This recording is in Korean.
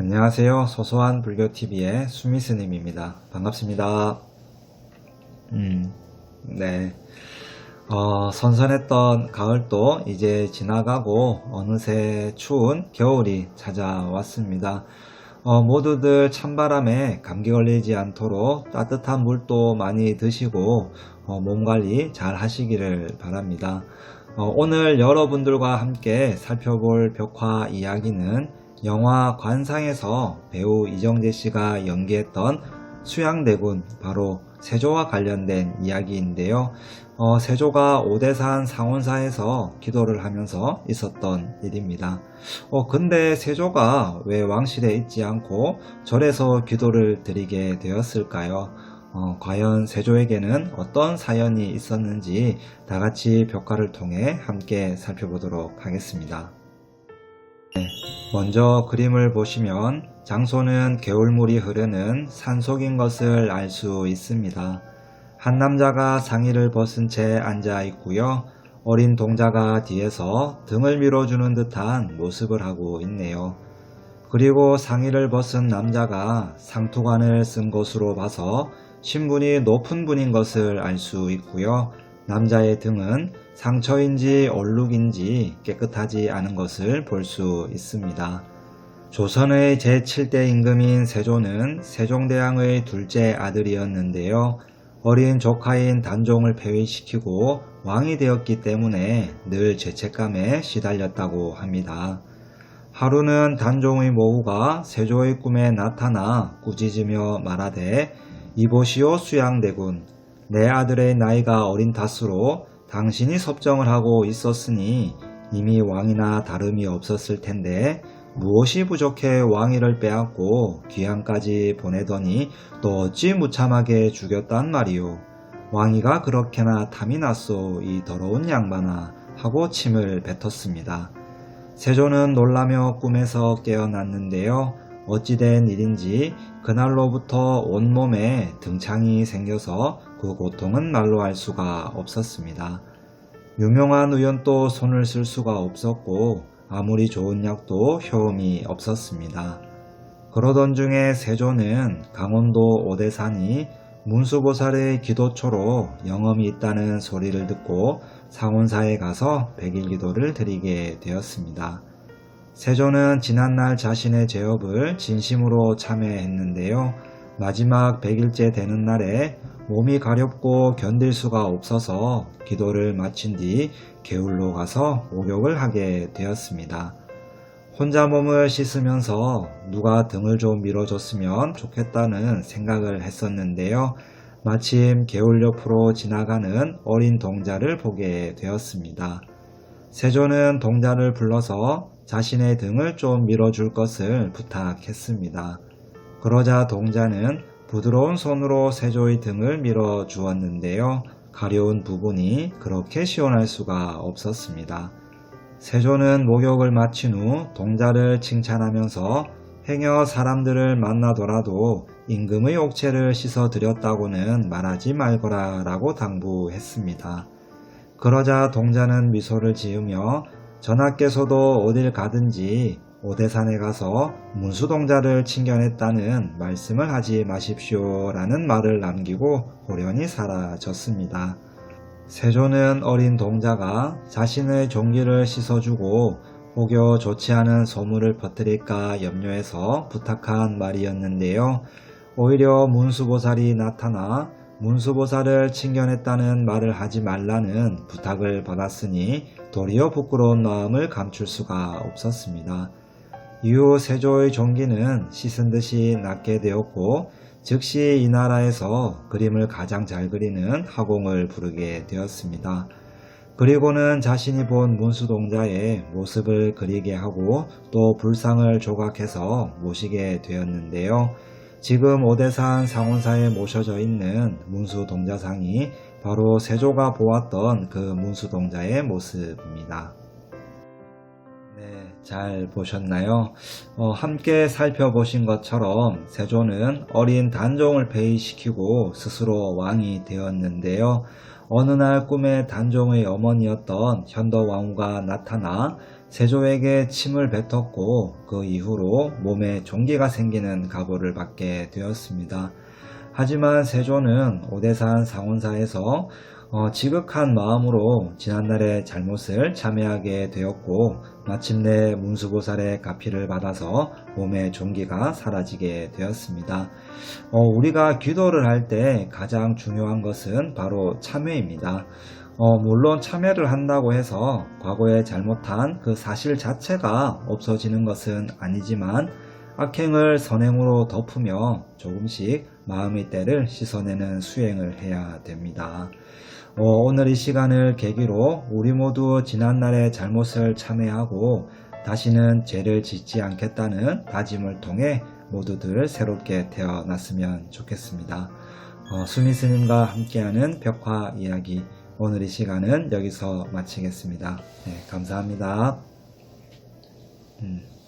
안녕하세요. 소소한 불교TV의 수미스님입니다. 반갑습니다. 음, 네. 어, 선선했던 가을도 이제 지나가고 어느새 추운 겨울이 찾아왔습니다. 어, 모두들 찬바람에 감기 걸리지 않도록 따뜻한 물도 많이 드시고 어, 몸 관리 잘 하시기를 바랍니다. 어, 오늘 여러분들과 함께 살펴볼 벽화 이야기는 영화 관상에서 배우 이정재 씨가 연기했던 수양대군 바로 세조와 관련된 이야기인데요. 어, 세조가 오대산 상원사에서 기도를 하면서 있었던 일입니다. 어, 근데 세조가 왜 왕실에 있지 않고 절에서 기도를 드리게 되었을까요? 어, 과연 세조에게는 어떤 사연이 있었는지 다 같이 벽화를 통해 함께 살펴보도록 하겠습니다. 네, 먼저 그림을 보시면 장소는 개울물이 흐르는 산속인 것을 알 수 있습니다. 한 남자가 상의를 벗은 채 앉아 있고요. 어린 동자가 뒤에서 등을 밀어주는 듯한 모습을 하고 있네요. 그리고 상의를 벗은 남자가 상투관을 쓴 것으로 봐서 신분이 높은 분인 것을 알 수 있고요. 남자의 등은 상처인지 얼룩인지 깨끗하지 않은 것을 볼 수 있습니다. 조선의 제7대 임금인 세조는 세종대왕의 둘째 아들이었는데요. 어린 조카인 단종을 폐위시키고 왕이 되었기 때문에 늘 죄책감에 시달렸다고 합니다. 하루는 단종의 모후가 세조의 꿈에 나타나 꾸짖으며 말하되 이보시오 수양대군 내 아들의 나이가 어린 탓으로 당신이 섭정을 하고 있었으니 이미 왕이나 다름이 없었을 텐데 무엇이 부족해 왕위를 빼앗고 귀양까지 보내더니 또 어찌 무참하게 죽였단 말이오. 왕이가 그렇게나 탐이 났소 이 더러운 양반아 하고 침을 뱉었습니다. 세조는 놀라며 꿈에서 깨어났는데요. 어찌된 일인지 그날로부터 온몸에 등창이 생겨서 그 고통은 말로 할 수가 없었습니다. 유명한 의원도 손을 쓸 수가 없었고 아무리 좋은 약도 효험이 없었습니다. 그러던 중에 세조는 강원도 오대산이 문수보살의 기도초로 영험이 있다는 소리를 듣고 상원사에 가서 백일 기도를 드리게 되었습니다. 세조는 지난날 자신의 제업을 진심으로 참여했는데요. 마지막 100일째 되는 날에 몸이 가렵고 견딜 수가 없어서 기도를 마친 뒤 개울로 가서 목욕을 하게 되었습니다. 혼자 몸을 씻으면서 누가 등을 좀 밀어줬으면 좋겠다는 생각을 했었는데요. 마침 개울 옆으로 지나가는 어린 동자를 보게 되었습니다. 세조는 동자를 불러서 자신의 등을 좀 밀어줄 것을 부탁했습니다. 그러자 동자는 부드러운 손으로 세조의 등을 밀어 주었는데요. 가려운 부분이 그렇게 시원할 수가 없었습니다. 세조는 목욕을 마친 후 동자를 칭찬하면서 행여 사람들을 만나더라도 임금의 옥체를 씻어 드렸다고는 말하지 말거라 라고 당부했습니다. 그러자 동자는 미소를 지으며 전하께서도 어딜 가든지 오대산에 가서 문수동자를 칭견했다는 말씀을 하지 마십시오 라는 말을 남기고 호련히 사라졌습니다. 세조는 어린 동자가 자신의 종기를 씻어주고 혹여 좋지 않은 소문을 퍼뜨릴까 염려해서 부탁한 말이었는데요. 오히려 문수보살이 나타나 문수보살을 칭견했다는 말을 하지 말라는 부탁을 받았으니 도리어 부끄러운 마음을 감출 수가 없었습니다. 이후 세조의 종기는 씻은 듯이 낫게 되었고 즉시 이 나라에서 그림을 가장 잘 그리는 하공을 부르게 되었습니다. 그리고는 자신이 본 문수동자의 모습을 그리게 하고 또 불상을 조각해서 모시게 되었는데요. 지금 오대산 상원사에 모셔져 있는 문수동자상이 바로 세조가 보았던 그 문수동자의 모습입니다. 네, 잘 보셨나요? 어, 함께 살펴보신 것처럼 세조는 어린 단종을 폐위시키고 스스로 왕이 되었는데요. 어느 날 꿈에 단종의 어머니였던 현도왕후가 나타나 세조에게 침을 뱉었고 그 이후로 몸에 종기가 생기는 가보를 받게 되었습니다. 하지만 세조는 오대산 상원사에서 어, 지극한 마음으로 지난날의 잘못을 참회하게 되었고 마침내 문수보살의 가피를 받아서 몸의 종기가 사라지게 되었습니다. 어, 우리가 기도를 할 때 가장 중요한 것은 바로 참회입니다. 어, 물론 참여를 한다고 해서 과거에 잘못한 그 사실 자체가 없어지는 것은 아니지만 악행을 선행으로 덮으며 조금씩 마음의 때를 씻어내는 수행을 해야 됩니다. 어, 오늘 이 시간을 계기로 우리 모두 지난날의 잘못을 참회하고 다시는 죄를 짓지 않겠다는 다짐을 통해 모두들 새롭게 태어났으면 좋겠습니다. 어, 수미 스님과 함께하는 벽화 이야기 오늘 이 시간은 여기서 마치겠습니다. 네, 감사합니다. 음.